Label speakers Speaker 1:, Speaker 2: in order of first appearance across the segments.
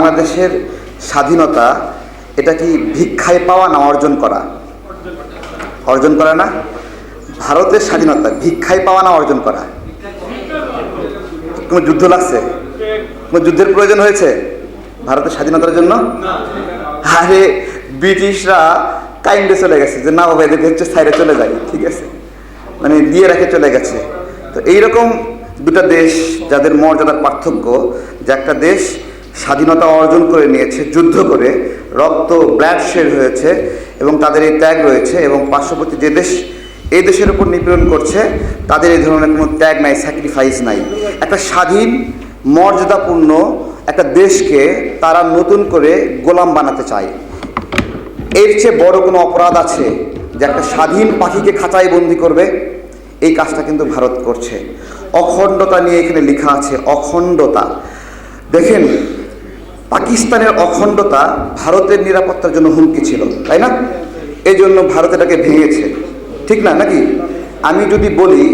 Speaker 1: বাংলাদেশের স্বাধীনতা, এটা কি ভিক্ষায় পাওয়া না অর্জন করা? অর্জন করা না? ভারতের স্বাধীনতা, ভিক্ষায় পাওয়া না অর্জন করা? কোনো যুদ্ধ লাগছে? কোনো যুদ্ধের প্রয়োজন হয়েছে ভারতের স্বাধীনতার জন্য? আরে, ব্রিটিশরা কাইন্ডে চলে গেছে যে, না বাবা, এদেরকে হচ্ছে সাইডে চলে যায় ঠিক আছে? মানে দিয়ে রেখে চলে গেছে। তো এইরকম দুটা দেশ, যাদের মর্যাদার পার্থক্য, যে একটা দেশ স্বাধীনতা অর্জন করে নিয়েছে, যুদ্ধ করে, রক্ত ব্লাড শেড হয়েছে এবং তাদের এই ত্যাগ রয়েছে এবং পার্শ্ববর্তী যে দেশ, এই দেশের উপর নিপীড়ন করছে, তাদের এই ধরনের কোনো ত্যাগ নাই স্যাক্রিফাইস নাই। একটা স্বাধীন, মর্যাদাপূর্ণ একটা দেশকে তারা নতুন করে গোলাম বানাতে চায়। এর চেয়ে বড় কোনো অপরাধ আছে যে একটা স্বাধীন পাখিকে খাঁচায় বন্দি করবে? এই কাজটা কিন্তু ভারত করছে। অখণ্ডতা নিয়ে এখানে লেখা আছে, অখণ্ডতা। দেখেন পাকিস্তানের অখণ্ডতা ভারতের নিরাপত্তার জন্য হুমকি ছিল তাই না? এই জন্য ভারত এটাকে ভেঙেছে। ঠিক না নাকি? আমি যদি বলি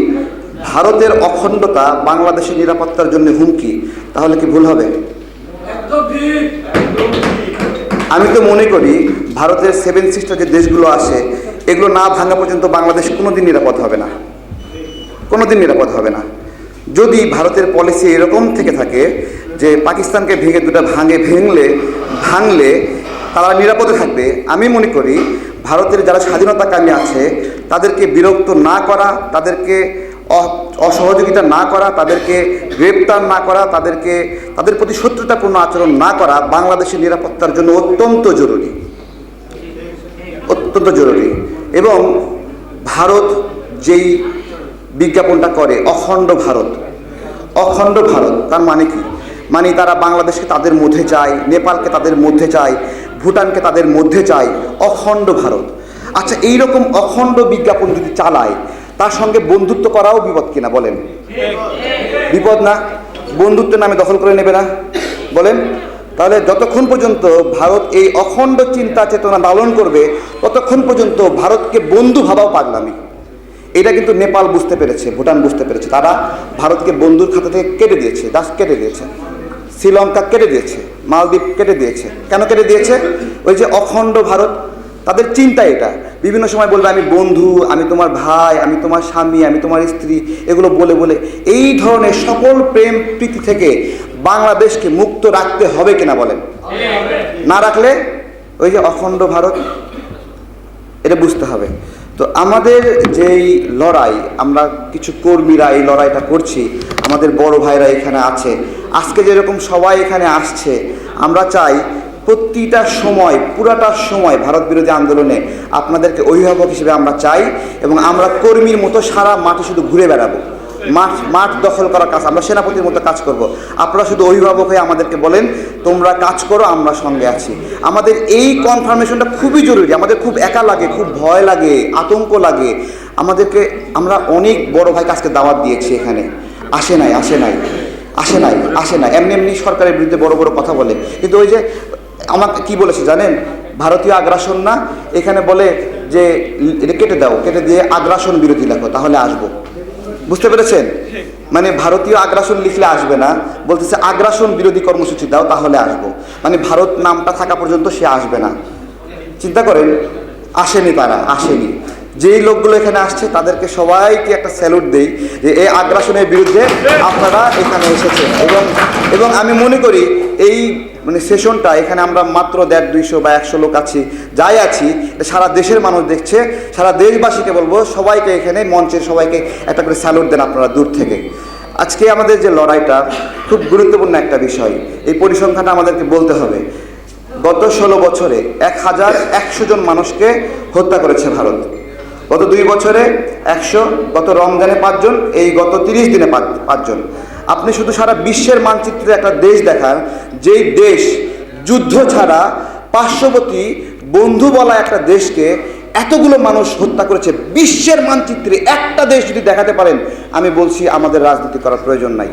Speaker 1: ভারতের অখণ্ডতা বাংলাদেশের নিরাপত্তার জন্য হুমকি তাহলে কি ভুল হবে? আমি তো মনে করি ভারতের সেভেন সিস্টার যে দেশগুলো আছে এগুলো না ভাঙা পর্যন্ত বাংলাদেশ কোনোদিন নিরাপদ হবে না। কোনোদিন নিরাপদ হবে না। যদি ভারতের পলিসি এরকম থেকে থাকে যে পাকিস্তানকে ভেঙে দুটো ভাঙে ভেঙলে, ভাঙলে তারা নিরাপদে থাকবে। আমি মনে করি ভারতের যারা স্বাধীনতাকামী আছে, তাদেরকে বিরক্ত না করা, তাদেরকে অসহযোগিতা না করা, তাদেরকে গ্রেপ্তার না করা, তাদেরকে, তাদের প্রতি শত্রুতাপূর্ণ আচরণ না করা বাংলাদেশের নিরাপত্তার জন্য অত্যন্ত জরুরি। অত্যন্ত জরুরি। এবং ভারত যেই বিজ্ঞাপনটা করে, অখণ্ড ভারত অখণ্ড ভারত, তার মানে কি? মানে তারা বাংলাদেশকে তাদের মধ্যে চায়, নেপালকে তাদের মধ্যে চায়, ভুটানকে তাদের মধ্যে চায়, অখণ্ড ভারত। আচ্ছা এই রকম অখণ্ড বিজ্ঞাপন যদি চালায়, তার সঙ্গে বন্ধুত্ব করাও বিপদ কিনা বলেন? বিপদ না? বন্ধুত্বের নামে দখল করে নেবে না? বলেন? তাহলে যতক্ষণ পর্যন্ত ভারত এই অখণ্ড চিন্তা চেতনা লালন করবে, ততক্ষণ পর্যন্ত ভারতকে বন্ধু ভাবাও পাগলামি। এটা কিন্তু নেপাল বুঝতে পেরেছে, ভুটান বুঝতে পেরেছে। তারা ভারতকে বন্ধুর খাতা থেকে কেটে দিয়েছে, দাস কেটে দিয়েছে। শ্রীলঙ্কা কেটে দিয়েছে, মালদ্বীপ কেটে দিয়েছে। কেন কেটে দিয়েছে? ওই যে অখণ্ড ভারত, তাদের চিন্তা এটা। বিভিন্ন সময় বলবে, আমি বন্ধু, আমি তোমার ভাই, আমি তোমার স্বামী, আমি তোমার স্ত্রী, এগুলো বলে বলে। এই ধরনের সকল প্রেম প্রীতি থেকে বাংলাদেশকে মুক্ত রাখতে হবে কিনা বলেন? না রাখলে ওই যে অখণ্ড ভারত, এটা বুঝতে হবে। তো আমাদের যেই লড়াই, আমরা কিছু কর্মীরা এই লড়াইটা করছি, আমাদের বড় ভাইরা এখানে আছে। আজকে যেরকম সবাই এখানে আসছে, আমরা চাই প্রতিটা সময়, পুরাটা সময় ভারত বিরোধী আন্দোলনে আপনাদেরকে অভিভাবক হিসেবে আমরা চাই এবং আমরা কর্মীর মতো সারা মাঠে শুধু ঘুরে বেড়াবো। মাঠ মাঠ দখল করার কাজ, আমরা সেনাপতির মতো কাজ করব। আপনারা শুধু অভিভাবক হয়ে আমাদেরকে বলেন, তোমরা কাজ করো, আমরা সঙ্গে আছি। আমাদের এই কনফার্মেশনটা খুবই জরুরি, আমাদের খুব একা লাগে, খুব ভয় লাগে, আতঙ্ক লাগে। আমাদেরকে, আমরা অনেক বড় ভাই কাজকে দাওয়াত দিয়েছি এখানে। আসে নাই আসে নাই আসে নাই আসে নাই। এমনি এমনি সরকারের বিরুদ্ধে বড় বড় কথা বলে। কিন্তু ওই যে, আমাকে কি বলেছে জানেন? ভারতীয় আগ্রাসন না? এখানে বলে যে, এটা কেটে দাও, কেটে দিয়ে আগ্রাসন বিরোধী লেখো, তাহলে আসব। বুঝতে পেরেছেন? মানে ভারতীয় আগ্রাসন লিখলে আসবে না, বলতেছে আগ্রাসন বিরোধী কর্মসূচি দাও, তাহলে আসব। মানে ভারত নামটা থাকা পর্যন্ত সে আসবে না। চিন্তা করেন, আসেনি তারা, আসেনি। যেই লোকগুলো এখানে আসছে, তাদেরকে সবাইকে একটা স্যালুট দেই যে এই আগ্রাসনের বিরুদ্ধে আপনারা এখানে এসেছেন। এবং এবং আমি মনে করি এই মানে সেশনটা, এখানে আমরা মাত্র দেড়, দুইশো বা একশো লোক আছি, যাই আছি সারা দেশের মানুষ দেখছে, সারা দেশবাসীকে বলব, সবাইকে এখানে মঞ্চের সবাইকে একটা করে স্যালুট দেন আপনারা দূর থেকে। আজকে আমাদের যে লড়াইটা, খুব গুরুত্বপূর্ণ একটা বিষয়, এই পরিসংখ্যানটা আমাদেরকে বলতে হবে। গত ষোলো বছরে এক হাজার একশো জন মানুষকে হত্যা করেছে ভারত। গত দুই বছরে একশো, গত রমজানে পাঁচজন, এই গত তিরিশ দিনে পাঁচজন। আপনি শুধু সারা বিশ্বের মানচিত্রে একটা দেশ দেখান যেই দেশ যুদ্ধ ছাড়া পার্শ্ববর্তী বন্ধু বলা একটা দেশকে এতগুলো মানুষ হত্যা করেছে, বিশ্বের মানচিত্রে একটা দেশ যদি দেখাতে পারেন, আমি বলছি আমাদের রাজনীতি করার প্রয়োজন নাই।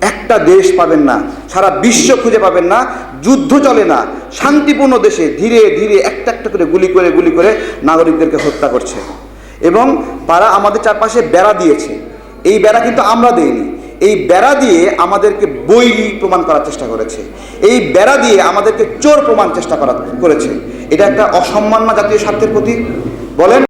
Speaker 1: একটা দেশ পাবেন না, সারা বিশ্ব খুঁজে পাবেন না, যুদ্ধ চলে না, শান্তিপূর্ণ দেশে ধীরে ধীরে একটা একটা করে গুলি করে গুলি করে নাগরিকদেরকে হত্যা করছে। এবং তারা আমাদের চারপাশে বেড়া দিয়েছে। এই বেড়া কিন্তু আমরা দেইনি। এই বেড়া দিয়ে আমাদেরকে বৈরী প্রমাণ করার চেষ্টা করেছে। এই বেড়া দিয়ে আমাদেরকে চোর প্রমাণ চেষ্টা করা করেছে। এটা একটা অসম্মান জাতীয় স্বার্থের প্রতি বলেন।